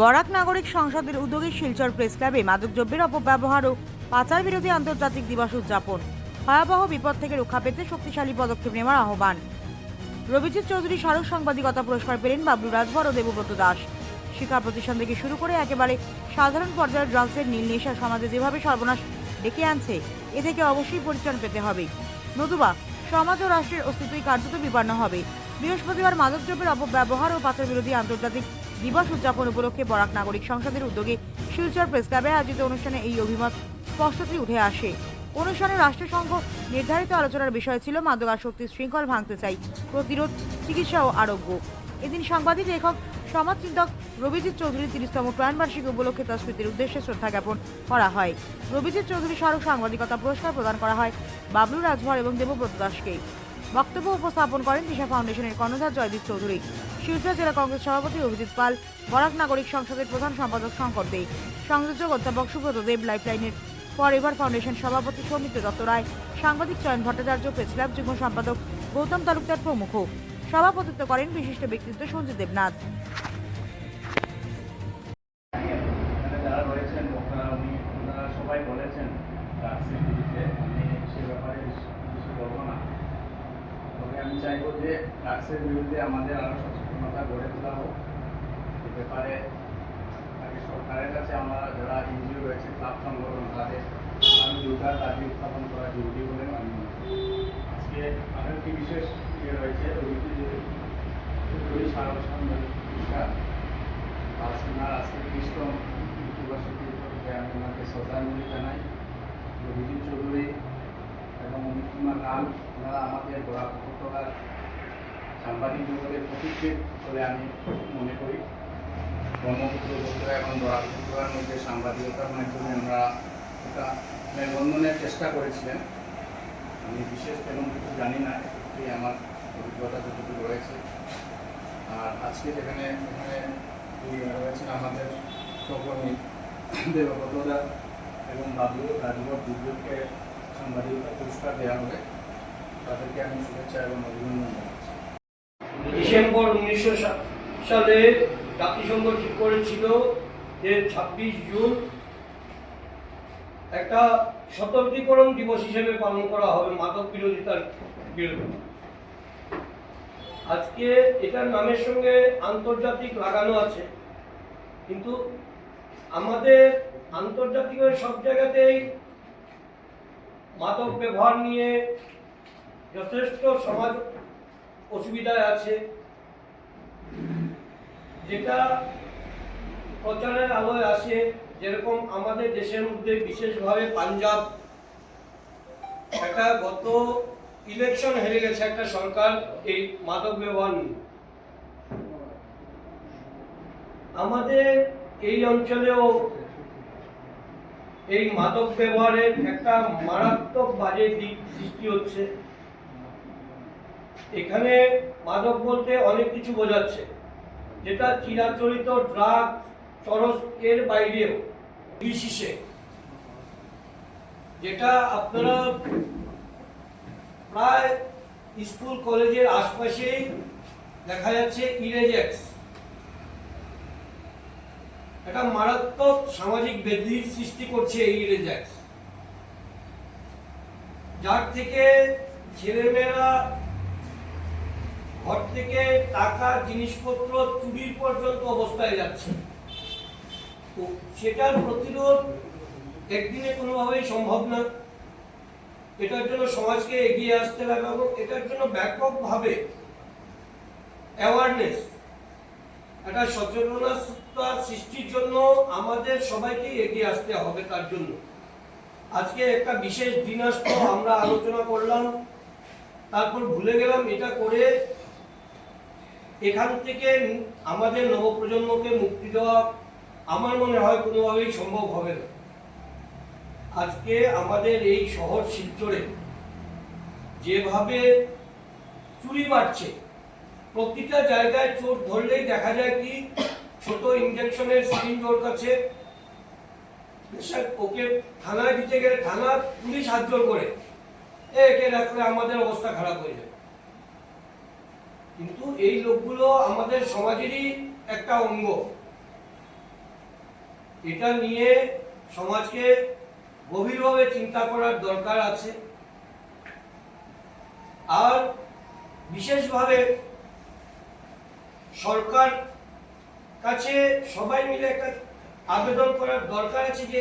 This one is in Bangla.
বরাক নাগরিক সংসদের উদ্যোগে শিলচর প্রেস ক্লাবে মাদকদ্রব্যের অপব্যবহার ও পাচার বিরোধী আন্তর্জাতিক দিবস উদযাপন। ভয়াবহ বিপদ থেকে রক্ষা পেতে শক্তিশালী পদক্ষেপ নেওয়ার আহ্বান। রবিজিৎ চৌধুরী স্মারক সাংবাদিকতা পুরস্কার পেলেন বাবলু রাজভর ও দেবব্রত দাস। শিক্ষা প্রতিষ্ঠান থেকে শুরু করে একেবারে সাধারণ পর্যায়ের ড্রাগসের নীল নেশা সমাজে যেভাবে সর্বনাশ ডেকে আনছে, এ থেকে অবশ্যই পরিত্রাণ পেতে হবে। নতুবা, সমাজ ও রাষ্ট্রের অস্তিত্বই কার্যত বিপন্ন হবে। বৃহস্পতিবার মাদকদ্রব্যের অপব্যবহার ও পাচার বিরোধী আন্তর্জাতিক দিবস উদযাপন উপলক্ষে বরাক নাগরিক সংসদের উদ্যোগে শিলচর প্রেস ক্লাবে আয়োজিত অনুষ্ঠানে এই অভিমত স্পষ্টতই উঠে আসে। অনুষ্ঠানে রাষ্ট্রসংঘ নির্ধারিত আলোচনার বিষয় ছিল মাদকাসক্তির শৃঙ্খল ভাঙতে চাই, প্রতিরোধ, চিকিৎসা ও আরোগ্য। এদিন সাংবাদিক, লেখক, সমাজচিন্তক রবিজিৎ চৌধুরীর তিরিশতম প্রয়াণবার্ষিকী উপলক্ষে তার স্মৃতির উদ্দেশ্যে শ্রদ্ধা জ্ঞাপন করা হয়। রবিজিৎ চৌধুরী স্মারক সাংবাদিকতা পুরস্কার প্রদান করা হয় বাবলু রাজভর এবং দেবব্রত দাসকে। বক্তব্য উপস্থাপন করেন দিশা ফাউন্ডেশনের কর্ণধার জয়দীপ চৌধুরী। শিলচর জেলা কংগ্রেস সভাপতি অভিজিৎ পাল, বরাক নাগরিক সংসদের প্রধান সম্পাদক শঙ্কর দে, সংযোজক অধ্যাপক সুব্রত দেব লাইফলাইনের ফর এভার ফাউন্ডেশন সভাপতি সৌমিত্র দত্ত রায়, সাংবাদিক চয়ন ভট্টাচার্য প্রেস ক্লাব যুগ্ম সম্পাদক গৌতম তালুকদার প্রমুখ। সভাপতিত্ব করেন বিশিষ্ট ব্যক্তিত্ব সঞ্জিত দেবনাথ। সবাই বলেছেন সে ব্যাপারে তবে আমি চাইব যে ড্রাগসের বিরুদ্ধে আমাদের আরও সচেতনতা গড়ে তোলা হোক। এ ব্যাপারে সরকারের কাছে আমরা যারা এনজিও রয়েছে, ক্লাব সংগঠন তাদের আমি দুটার দাবি উত্থাপন করা জরুরি বলে আমি আজকে আরও একটি বিশেষ ইয়ে রয়েছে স্মারক সাংবাদিকা আজ ওনার আজকে মৃত্যুবার্ষিকী আমি ওনাকে শ্রদ্ধাঞ্জলি জানাই। রবিজিৎ চৌধুরী এবং অমিত কুমার লাল ওনারা আমাদের বরাক উপত্যকার সাংবাদিক জগতের প্রতিকৃত বলে আমি মনে করি। ব্রহ্মপুত্র উপত্যকা এবং বরাক উপত্যকার মধ্যে সাংবাদিকতার মাধ্যমে আমরা একটা মেলবন্ধনের চেষ্টা করেছিলেন। আমি বিশেষ তেমন কিছু জানি না এই আমার অভিজ্ঞতা যতটুকু রয়েছে। আর আজকে যেখানে এখানে রয়েছেন আমাদের সহকর্মী দেবব্রতদা এবং বাবু রাজভর দুর্যোগকে সাংবাদিকতা পুরস্কার দেওয়া হবে। তাদেরকে আমি শুভেচ্ছা এবং অভিনন্দন জানাচ্ছি। ডিসেম্বর উনিশশো সালে জাতিসংঘ ঠিক করেছিল যে ছাব্বিশ জুন একটা সতর্কীকরণ দিবস হিসেবে পালন করা হবে মাদক বিরোধিতার বিরুদ্ধে। আজকে এটার নামের সঙ্গে আন্তর্জাতিক লাগানো আছে, কিন্তু আমাদের আন্তর্জাতিক সব জায়গাতেই মাদক ব্যবহার নিয়ে যথেষ্ট সমাজ অসুবিধায় আছে। যেটা প্রচারের আলোয় আসে, যেরকম আমাদের দেশের মধ্যে বিশেষভাবে পাঞ্জাব একটা গত ইলেকশন হেরে গেছে একটা সরকার এই মাদক ব্যবহার নিয়ে। আমাদের এই অঞ্চলেও এই মাদক ব্যবহারের একটা মারাত্মক বাজে দিক সৃষ্টি হচ্ছে। এখানে মাদক বলতে অনেক কিছু বোঝাচ্ছে। যেটা চিরাচরিত ড্রাগ, চরস এর বাইরেও, বিশেষে। যেটা আপনারা প্রায় স্কুল, কলেজের আশপাশেই দেখা যাচ্ছে ইরেজেক্স। একটা মারাত্মক সামাজিক বেদির সৃষ্টি করছে এই ইরেজেক্স যার থেকে ছেলেমেয়েরা ঘর থেকে টাকা, জিনিসপত্র চুরির পর্যন্ত অবস্থায় যাচ্ছে। সেটার প্রতিরোধ একদিনে কোনোভাবেই সম্ভব না। এটার জন্য সমাজকে এগিয়ে আসতে এবং এটার জন্য ব্যাপকভাবে অ্যাওয়ারনেস একটা সচেতনতা সৃষ্টির জন্য আমাদের সবাইকেই এগিয়ে আসতে হবে তার জন্য। আজকে একটা বিশেষ দিন আসতো আমরা আলোচনা করলাম, তারপর ভুলে গেলাম এটা করে এখান থেকে আমাদের নবপ্রজন্মকে মুক্তি দেওয়া আমার মনে হয় কোনোভাবেই সম্ভব হবে না। আজকে আমাদের এই শহর শিলচরে যেভাবে চুরি বাড়ছে প্রতিটা জায়গায় চোর ধরলেই দেখা যায় কি, ছোট ইঞ্জেকশনের সিরিঞ্জ ওর কাছে ওকে থানায় দিতে গেলে থানা পুলিশ হাত জোর করে একে রাখলে আমাদের অবস্থা খারাপ হয়ে যায় কিন্তু এই লোকগুলো আমাদের সমাজেরই একটা অঙ্গ। এটা নিয়ে সমাজকে গভীরভাবে চিন্তা করার দরকার আছে। আর বিশেষভাবে সরকার কাছে সবাই মিলে একটা আবেদন করার দরকার আছে যে